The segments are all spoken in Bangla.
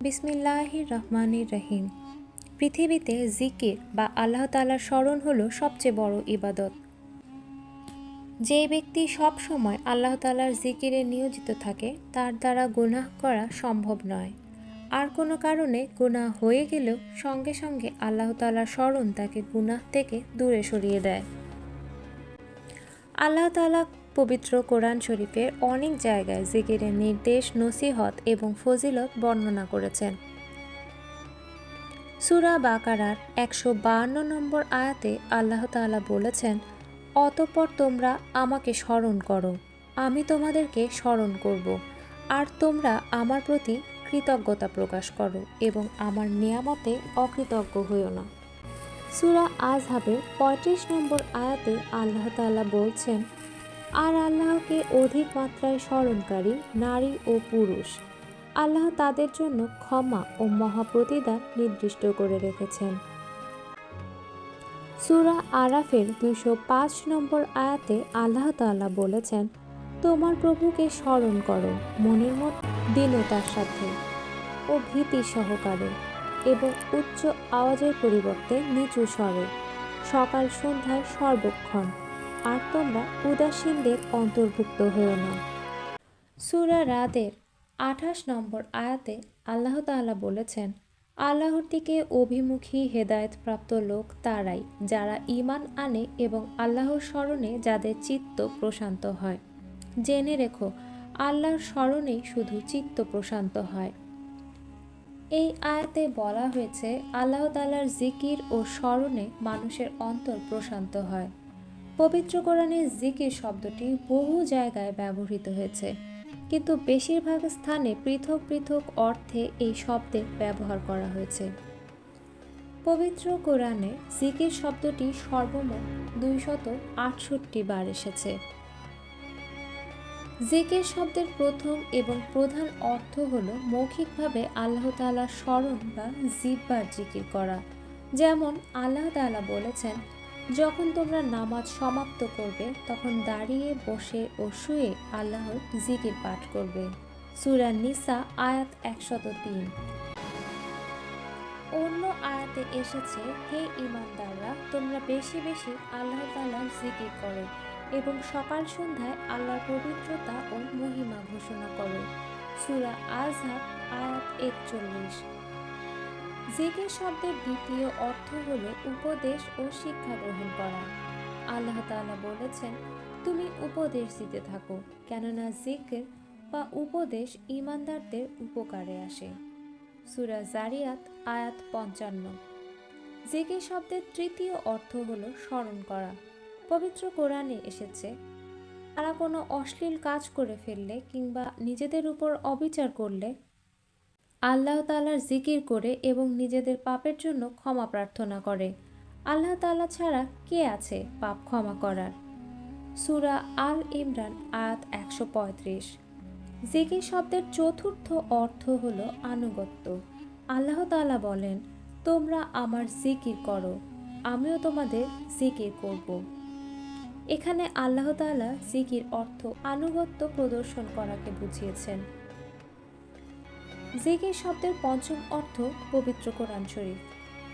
বিসমিল্লাহির রহমানির রহিম। পৃথিবীতে জিকির বা আল্লাহ তালার স্মরণ হলো সবচেয়ে বড় ইবাদত। যে ব্যক্তি সব সময় আল্লাহ তালার জিকিরে নিয়োজিত থাকে, তার দ্বারা গুনাহ করা সম্ভব নয়। আর কোনো কারণে গুনাহ হয়ে গেলেও সঙ্গে সঙ্গে আল্লাহ তালার স্মরণ তাকে গুনাহ থেকে দূরে সরিয়ে দেয়। আল্লাহ তালা পবিত্র কোরআন শরীফের অনেক জায়গায় জিকিরের নির্দেশ নসিহত এবং ফজিলত বর্ণনা করেছেন। সুরা বাকারার একশো বাহান্ন নম্বর আয়াতে আল্লাহ তাআলা বলেছেন, অতঃপর তোমরা আমাকে স্মরণ করো, আমি তোমাদেরকে স্মরণ করব, আর তোমরা আমার প্রতি কৃতজ্ঞতা প্রকাশ করো এবং আমার নিয়ামতে অকৃতজ্ঞ হইও না। সুরা আজহাবের পঁয়ত্রিশ নম্বর আয়াতে আল্লাহ তাআলা বলছেন আর আল্লাহকে অধিক মাত্রায় স্মরণকারী নারী ও পুরুষ। আল্লাহ তাদের জন্য ক্ষমা ও মহাপ্রতিদান নির্দিষ্ট করে রেখেছেন। সুরা আরাফের দুশো পাঁচ নম্বর আয়াতে আল্লাহ তাআলা বলেছেন, তোমার প্রভুকে স্মরণ করো মনের মত দীনতার সাথে ও ভীতি সহকারে এবং উচ্চ আওয়াজের পরিবর্তে নিচু স্বরে। সকাল সন্ধ্যায় সর্বক্ষণ। আর তোমরা উদাসীনদের অন্তর্ভুক্ত হও না। সুরা রাদের আঠাশ নম্বর আয়াতে আল্লাহ তাআলা বলেছেন, আল্লাহর দিকে অভিমুখী হেদায়েতপ্রাপ্ত লোক তারাই যারা ঈমান আনে এবং আল্লাহর স্মরণে যাদের চিত্ত প্রশান্ত হয়। জেনে রেখো, আল্লাহর স্মরণেই শুধু চিত্ত প্রশান্ত হয়। এই আয়াতে বলা হয়েছে, আল্লাহ তালার জিকির ও স্মরণে মানুষের অন্তর প্রশান্ত হয়। পবিত্র কোরআনে জিকির শব্দটি বহু জায়গায় ব্যবহৃত হয়েছে। কিন্তু বেশিরভাগ স্থানে পৃথক পৃথক অর্থে এই শব্দের ব্যবহার করা হয়েছে। পবিত্র কোরআনে জিকির শব্দটি সর্বমোট দুইশত আটষট্টি বার এসেছে। জিকির শব্দের প্রথম এবং প্রধান অর্থ হল মৌখিকভাবে আল্লাহ তাআলার স্মরণ বা জিব্বার জিকির করা। যেমন আল্লাহ তাআলা বলেছেন যখন তোমরা নামাজ সমাপ্ত করবে, তখন দাঁড়িয়ে বসে ও শুয়ে আল্লাহর জিকির পাঠ করবে। সুরা নিসা, আয়াত একশত তিন। অন্য আয়াতে এসেছে, হে ইমানদাররা তোমরা বেশি বেশি আল্লাহ তাআলার জিকির করো এবং সকাল সন্ধ্যায় আল্লাহর পবিত্রতা ও মহিমা ঘোষণা করো। সুরা আজহাব আয়াত একচল্লিশ। জিকির শব্দের দ্বিতীয় অর্থ হল উপদেশ ও শিক্ষা গ্রহণ করা। আল্লাহ তাআলা বলেছেন, তুমি উপদেশ দিতে থাকো, কেননা জিকির বা উপদেশ ইমানদারদের উপকারে আসে। সুরা জারিয়াত, আয়াত পঞ্চান্ন। জিকির শব্দের তৃতীয় অর্থ হল স্মরণ করা। পবিত্র কোরআনে এসেছে, তারা কোনো অশ্লীল কাজ করে ফেললে কিংবা নিজেদের উপর অবিচার করলে আল্লাহ তালার জিকির করে এবং নিজেদের পাপের জন্য ক্ষমা প্রার্থনা করে। আল্লাহ তালা ছাড়া কে আছে পাপ ক্ষমা করার? সুরা আল ইমরান, আয়াত একশো পঁয়ত্রিশ। জিকির শব্দের চতুর্থ অর্থ হল আনুগত্য। আল্লাহ তালা বলেন, তোমরা আমার জিকির করো, আমিও তোমাদের জিকির করব। এখানে আল্লাহ তালা জিকির অর্থ আনুগত্য প্রদর্শন করাকে বুঝিয়েছেন। জিকির শব্দের পঞ্চম অর্থ পবিত্র কোরআন শরীফ।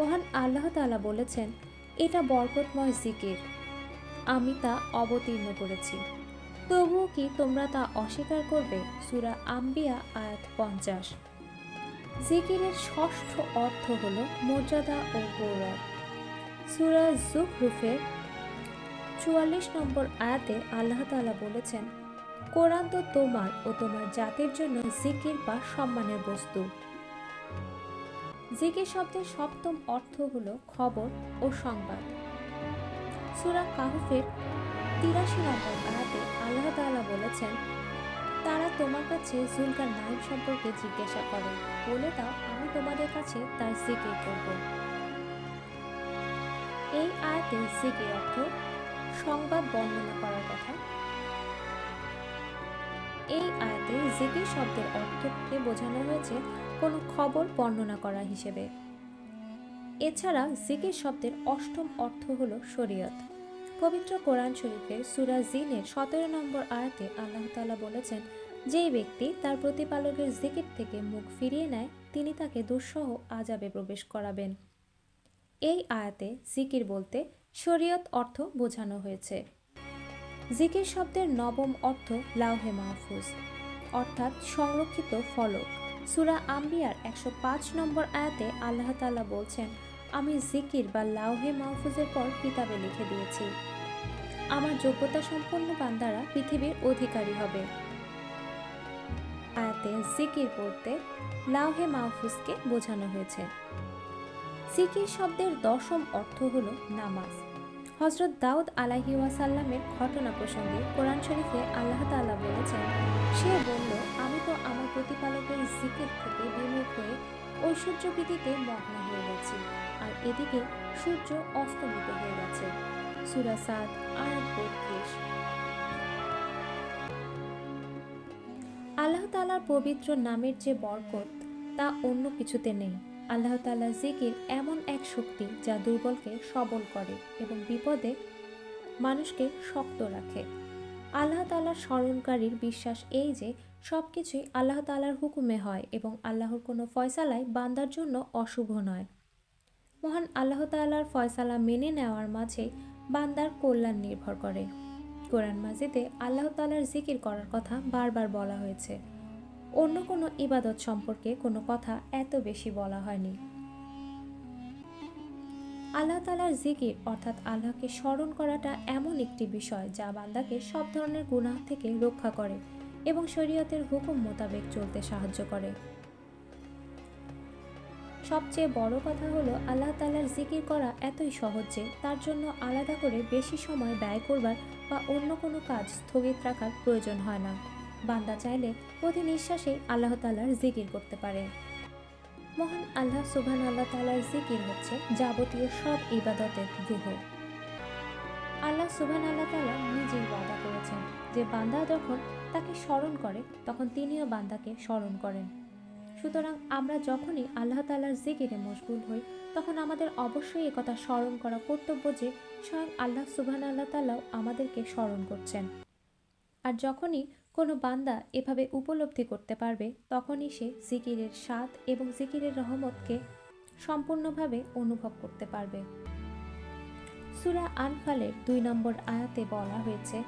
মহান আল্লাহ তালা বলেছেন, এটা বরকতময় জিকির। আমি তা অবতীর্ণ করেছি। তবুও কি তোমরা তা অস্বীকার করবে? সুরা আম্বিয়া, আয়াত পঞ্চাশ। জিকিরের ষষ্ঠ অর্থ হল মর্যাদা ও গৌরব। সুরা জুকরুফের চুয়াল্লিশ নম্বর আয়াতে আল্লাহ তালা বলেছেন কোরআন তো তোমার ও তোমার জাতির জন্য জিকির বা সম্মানের বস্তু। জিকির শব্দের সপ্তম অর্থ হল খবর ও সংবাদ। সুরা কাহুফের তিরাশি নম্বর আয়াতে আল্লাহ তাআলা বলেছেন, তারা তোমার কাছে জুলকার নাইব সম্পর্কে জিজ্ঞাসা করে। বলে দাও, আমি তোমাদের কাছে তার জিকির করব। এই আয়াতে জিকির অর্থ সংবাদ বর্ণনা করার কথা। এই আয়াতে জিকির শব্দের অর্থকে বোঝানো হয়েছে কোনো খবর বর্ণনা করা হিসেবে। এছাড়া জিকির শব্দের অষ্টম অর্থ হল শরীয়ত। পবিত্র কোরআন শরীফের সুরা জিনের সতেরো নম্বর আয়াতে আল্লাহ তাআলা বলেছেন, যেই ব্যক্তি তার প্রতিপালকের জিকির থেকে মুখ ফিরিয়ে নেয়, তিনি তাকে দুঃসহ আজাবে প্রবেশ করাবেন। এই আয়াতে জিকির বলতে শরীয়ত অর্থ বোঝানো হয়েছে। জিকির শব্দের নবম অর্থ লাউহে মাহফুজ, অর্থাৎ সংরক্ষিত ফলক। সুরা আম্বিয়ার একশো পাঁচ নম্বর আয়াতে আল্লাহ তাআলা বলছেন, আমি জিকির বা লাউহে মাহফুজের পর কিতাবে লিখে দিয়েছি। আমার যোগ্যতা সম্পন্ন বান্দারা পৃথিবীর অধিকারী হবে। আয়াতে জিকির পড়তে লাউহে মাহফুজকে বোঝানো হয়েছে। জিকির শব্দের দশম অর্থ হল নামাজ। হজরত দাউদ আলাহি ওয়াসাল্লামের ঘটনা প্রসঙ্গে কোরআন শরীফে আল্লাহ তাআলা বলেছেন, সে বলল, আমি তো আমার প্রতিপালকের জিকির থেকে বিমুখ হয়ে ঐশ্বর্যবৃদ্ধিতে মগ্ন হয়ে গেছি, আর এদিকে সূর্য অস্তমিত হয়ে গেছে। সুরা সাদ, আয়াত বত্রিশ। আল্লাহ তাআলার পবিত্র নামের যে বরকত, তা অন্য কিছুতে নেই। আল্লাহ তাআলা জিকির এমন এক শক্তি যা দুর্বলকে সবল করে এবং বিপদে মানুষকে শক্ত রাখে। আল্লাহ তাআলার স্মরণকারীর বিশ্বাস এই যে সব কিছুই আল্লাহ তাআলার হুকুমে হয় এবং আল্লাহর কোনো ফয়সালাই বান্দার জন্য অশুভ নয়। মহান আল্লাহ তাআলার ফয়সালা মেনে নেওয়ার মাঝে বান্দার কল্যাণ নির্ভর করে। কোরআন মাজিদে আল্লাহ তাআলার জিকির করার কথা বারবার বলা হয়েছে। অন্য কোনো ইবাদত সম্পর্কে কোনো কথা এত বেশি বলা হয়নি। আল্লাহ তালার জিকির অর্থাৎ আল্লাহকে স্মরণ করাটা এমন একটি বিষয় যা বান্দাকে সব ধরনের গুনাহ থেকে রক্ষা করে এবং শরীয়তের হুকুম মোতাবেক চলতে সাহায্য করে। সবচেয়ে বড় কথা হলো আল্লাহ তালার জিকির করা এতই সহজ যে তার জন্য আলাদা করে বেশি সময় ব্যয় করবার বা অন্য কোনো কাজ স্থগিত রাখার প্রয়োজন হয় না। বান্দা চাইলে প্রতি নিঃশ্বাসে আল্লাহ তালার জিকির করতে পারে। মহান আল্লাহ সুবহান আল্লাহ তালার জিকির হচ্ছে যাবতীয় সব ইবাদতের রুহ। আল্লাহ সুবহান আল্লাহ তালা নিজেই ওয়াদা করেছেন যে বান্দা যখন তাকে স্মরণ করে, তখন তিনিও বান্দাকে স্মরণ করেন। সুতরাং আমরা যখনই আল্লাহ তালার জিকিরে মশগুল হই, তখন আমাদের অবশ্যই একথা স্মরণ করা কর্তব্য যে স্বয়ং আল্লাহ সুবহান আল্লাহ তালাও আমাদেরকে স্মরণ করছেন। আর যখনই কোনো বান্দা এভাবে উপলব্ধি করতে পারবে, তখনই সে জিকিরের স্বাদ এবং জিকিরের রহমতকে সম্পূর্ণভাবে অনুভব করতে পারবে। সুরা আনফালের দুই নম্বর আয়াতে বলা হয়েছে,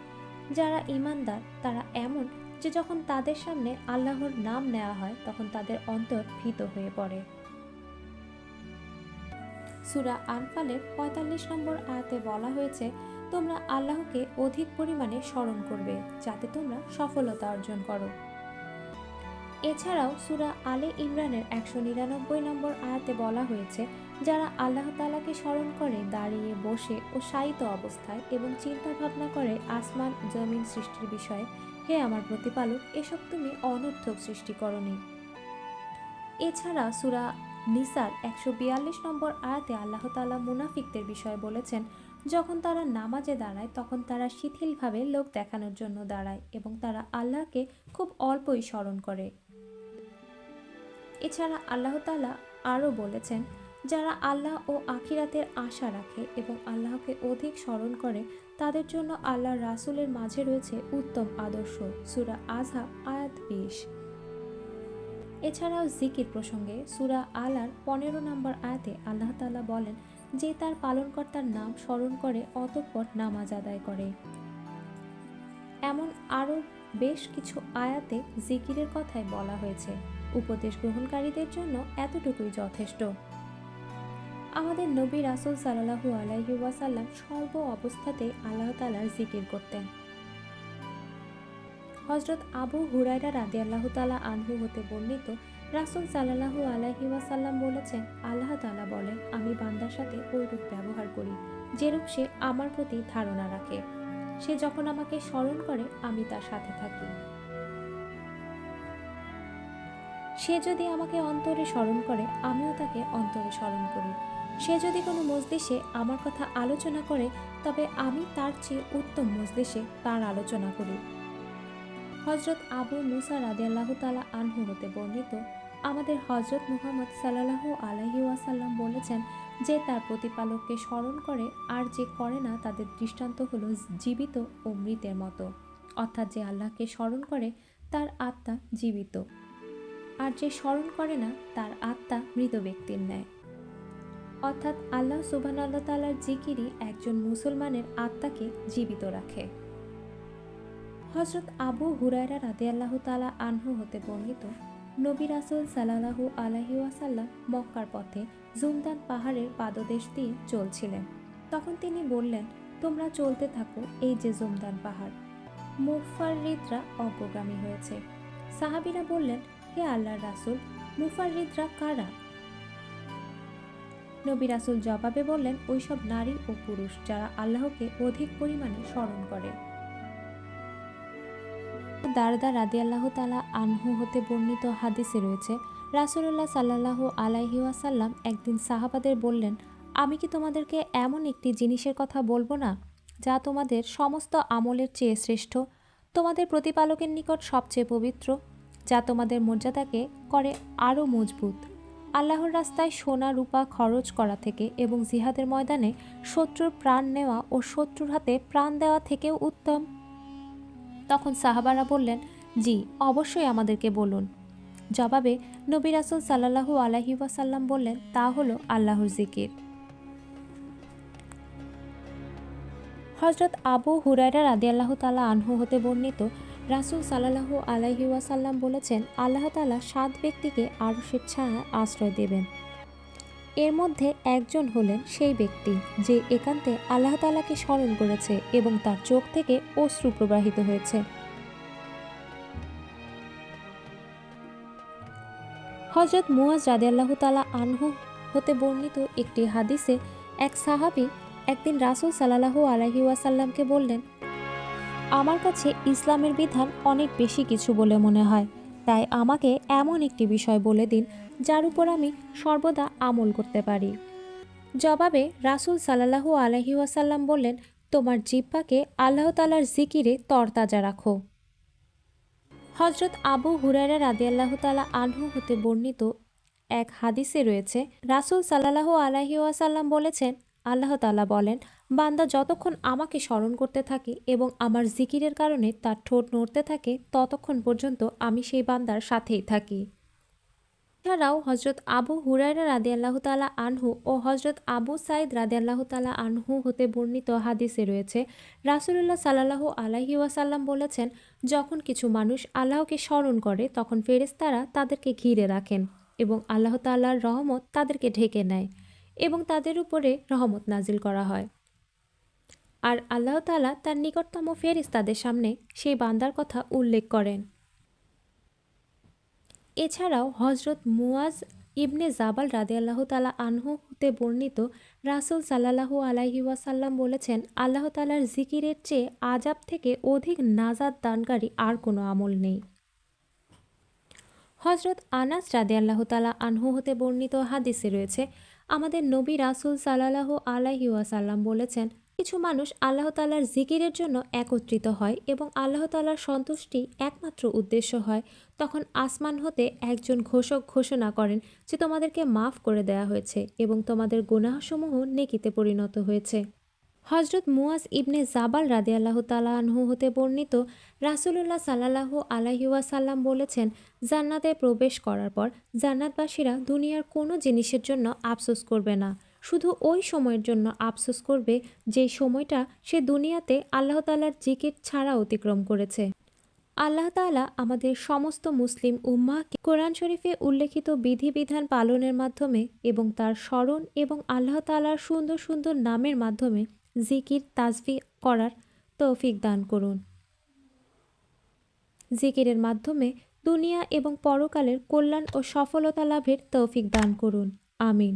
যারা ইমানদার তারা এমন যে যখন তাদের সামনে আল্লাহর নাম নেওয়া হয়, তখন তাদের অন্তর ভীত হয়ে পড়ে। সুরা আনফালের পঁয়তাল্লিশ নম্বর আয়াতে বলা হয়েছে তোমরা আল্লাহকে অধিক পরিমাণে স্মরণ করবে, যাতে তোমরা সফলতা অর্জন করো। এছাড়াও সুরা আলে ইমরানের একশো নিরানব্বই নম্বর আয়াতে বলা হয়েছে, যারা আল্লাহ তালাকে স্মরণ করে, দাঁড়িয়ে, বসে ও শায়িত অবস্থায় এবং চিন্তা ভাবনা করে আসমান, জমিন সৃষ্টির বিষয়ে, হে আমার প্রতিপালক, এসব তুমি অনর্থক সৃষ্টি করনি। এছাড়া সুরা নিসার একশো বিয়াল্লিশ নম্বর আয়াতে আল্লাহ তালা মুনাফিকদের বিষয়ে বলেছেন যখন তারা নামাজে দাঁড়ায়, তখন তারা শিথিলভাবে লোক দেখানোর জন্য দাঁড়ায় এবং তারা আল্লাহকে খুব অল্পই স্মরণ করে। এছাড়া আল্লাহ তালা আরও বলেছেন, যারা আল্লাহ ও আখিরাতের আশা রাখে এবং আল্লাহকে অধিক স্মরণ করে, তাদের জন্য আল্লাহ রাসুলের মাঝে রয়েছে উত্তম আদর্শ। সুরা আজহা আয়াত বিশ। এছাড়াও জিকির প্রসঙ্গে সুরা আলার পনেরো নম্বর আয়াতে আল্লাহ তালা বলেন যে তার পালনকর্তার নাম স্মরণ করে অতঃপর নামাজ আদায় করে। এমন আরও বেশ কিছু আয়াতে জিকিরের কথাই বলা হয়েছে। উপদেশ গ্রহণকারীদের জন্য এতটুকুই যথেষ্ট। আমাদের নবী রাসুল সাল্লাহু আলাইহি সর্ব অবস্থাতে আল্লাহ তালার জিকির করতেন। হজরত আবু হুরাইরা রাদি আল্লাহ তালা আনহু হতে বর্ণিত রাসুল সাল্লাহু আলাহি ওয়াসাল্লাম বলেছেন, আল্লাহ তালা বলেন, আমি বান্দার সাথে ওইরূপ ব্যবহার করি, যেরূপ সে আমার প্রতি ধারণা রাখে। সে যখন আমাকে স্মরণ করে, আমি তার সাথে থাকি। সে যদি আমাকে অন্তরে স্মরণ করে, আমিও তাকে অন্তরে স্মরণ করি। সে যদি কোনো মজলিসে আমার কথা আলোচনা করে, তবে আমি তার চেয়ে উত্তম মজলিসে তার আলোচনা করি। হজরত আবু মুসা রাদিয়াল্লাহ তালা আনহু হতে বর্ণিত আমাদের হজরত মুহাম্মদ সাল্লাহ আলহি ওয়াসাল্লাম বলেছেন যে তার প্রতিপালককে স্মরণ করে আর যে করে না তাদের দৃষ্টান্ত হলো জীবিত ও মৃতের মতো। অর্থাৎ যে আল্লাহকে স্মরণ করে, তার আত্মা জীবিত। আর যে স্মরণ করে না, তার আত্মা মৃত ব্যক্তির ন্যায়। অর্থাৎ আল্লাহ সুবহান আল্লাহ তালার জিকিরই একজন মুসলমানের আত্মাকে জীবিত রাখে। হজরত আবু হুরায়রা রাদে আল্লাহ তালা আনহু হতে বর্ণিত নবী রাসুল সাল্লাহু আলাহি ওয়াসাল্লাম মক্কার পথে জুমদান পাহাড়ের পাদদেশ দিয়ে চলছিলেন। তখন তিনি বললেন, তোমরা চলতে থাকো এই যে জুমদান পাহাড়। মুফাররিদরা অগ্রগামী হয়েছে। সাহাবিরা বললেন, হে আল্লাহর রাসুল, মুফাররিদরা কারা? নবী রাসুল জবাবে বললেন, ওইসব নারী ও পুরুষ যারা আল্লাহকে অধিক পরিমাণে স্মরণ করে। দারদা রাদি আল্লাহ তালা আনহু হতে বর্ণিত হাদিসে রয়েছে রাসুল্লাহ সাল্লাহ আলাইহি ওয়াসাল্লাম একদিন সাহাবাদের বললেন, আমি কি তোমাদেরকে এমন একটি জিনিসের কথা বলব না, যা তোমাদের সমস্ত আমলের চেয়ে শ্রেষ্ঠ, তোমাদের প্রতিপালকের নিকট সবচেয়ে পবিত্র, যা তোমাদের মর্যাদাকে করে আরও মজবুত? আল্লাহর রাস্তায় সোনা রূপা খরচ করা থেকে এবং জিহাদের ময়দানে শত্রুর প্রাণ নেওয়া ও শত্রুর হাতে প্রাণ দেওয়া থেকেও উত্তম। তখন সাহাবারা বললেন, জি, অবশ্যই আমাদেরকে বলুন। জবাবে নবী রাসুল সাল্লাহু আলাহি ওয়াসাল্লাম বললেন, তা হলো আল্লাহর জিকির। হজরত আবু হুরায়রা রাদি আল্লাহ তালা আনহু হতে বর্ণিত, রাসুল সাল্লাহু আলাইহি ওয়াসাল্লাম বলেছেন, আল্লাহ তালা সাত ব্যক্তিকে আরশের ছায়া আশ্রয় দেবেন। এর মধ্যে একজন হলেন সেই ব্যক্তি, যে একান্তে আল্লাহ তালাকে স্মরণ করেছে এবং তার চোখ থেকে অশ্রু প্রবাহিত হয়েছে। হজরত মুয়াজ রাদে আল্লাহ তালা আনহু হতে বর্ণিত একটি হাদিসে এক সাহাবি একদিন রাসুল সাল্লাহু আলহি ওয়াসাল্লামকে বললেন, আমার কাছে ইসলামের বিধান অনেক বেশি কিছু বলে মনে হয়, তাই আমাকে এমন একটি বিষয় বলে দিন যার উপর আমি সর্বদা আমল করতে পারি। জবাবে রাসুল সাল্লাহু আলহি ওয়াসাল্লাম বললেন, তোমার জিব্বাকে আল্লাহ তালার জিকিরে তরতাজা রাখো। হজরত আবু হুরায়রা রাদি আল্লাহ তালা আনহু হতে বর্ণিত এক হাদিসে রয়েছে, রাসুল সাল্লাহু আলহি ওয়াসাল্লাম বলেছেন, আল্লাহ তালা বলেন, বান্দা যতক্ষণ আমাকে স্মরণ করতে থাকে এবং আমার জিকিরের কারণে তার ঠোঁট নড়তে থাকে, ততক্ষণ পর্যন্ত আমি সেই বান্দার সাথেই থাকি। এছাড়াও হজরত আবু হুরায়রা রাদে আল্লাহ তালা আনহু ও হজরত আবু সাইদ রাদে আল্লাহ তালা আনহু হতে বর্ণিত হাদিসে রয়েছে। রাসুলুল্লাহ সাল্লাহ আলাহি ওয়াসাল্লাম বলেছেন, যখন কিছু মানুষ আল্লাহকে স্মরণ করে, তখন ফেরেস্তারা তাদেরকে ঘিরে রাখেন এবং আল্লাহ তাল্লাহর রহমত তাদেরকে ঢেকে নেয় এবং তাদের উপরে রহমত নাজিল করা হয়। আর আল্লাহ তালা তার নিকটতম ফেরিস্তাদের সামনে সেই বান্দার কথা উল্লেখ করেন। এছাড়াও হজরত মুয়াজ ইবনে জাবাল রাদে আল্লাহ তালা আনহু হতে বর্ণিত রাসুল সাল্লাহু আলাইহি ওয়াসাল্লাম বলেছেন, আল্লাহ তালার জিকিরের চেয়ে আজাব থেকে অধিক নাজাদ দানকারী আর কোনো আমল নেই। হজরত আনাস রাদে আল্লাহ তালা আনহু হতে বর্ণিত হাদিসে রয়েছে, আমাদের নবী রাসুল সাল্লাহ আলাহি ওয়াসাল্লাম বলেছেন কিছু মানুষ আল্লাহ তালার জিকিরের জন্য একত্রিত হয় এবং আল্লাহ তালার সন্তুষ্টি একমাত্র উদ্দেশ্য হয়। তখন আসমান হতে একজন ঘোষক ঘোষণা করেন যে তোমাদেরকে মাফ করে দেয়া হয়েছে এবং তোমাদের গুনাহসমূহ নেকিতে পরিণত হয়েছে। হজরত মুয়াজ ইবনে জাবাল রাদে আল্লাহ তালা আনহু হতে বর্ণিত রাসুলুল্লাহ সাল্লাহ আলাহিউসাল্লাম বলেছেন, জান্নাতে প্রবেশ করার পর জান্নাতবাসীরা দুনিয়ার কোনো জিনিসের জন্য আফসোস করবে না। শুধু ওই সময়ের জন্য আফসোস করবে যে সময়টা সে দুনিয়াতে আল্লাহ তালার জিকির ছাড়া অতিক্রম করেছে। আল্লাহ তালা আমাদের সমস্ত মুসলিম উম্মাহকে কোরআন শরীফে উল্লেখিত বিধিবিধান পালনের মাধ্যমে এবং তার স্মরণ এবং আল্লাহ তালার সুন্দর সুন্দর নামের মাধ্যমে জিকির তাজবি করার তৌফিক দান করুন। জিকিরের মাধ্যমে দুনিয়া এবং পরকালের কল্যাণ ও সফলতা লাভের তৌফিক দান করুন। আমিন।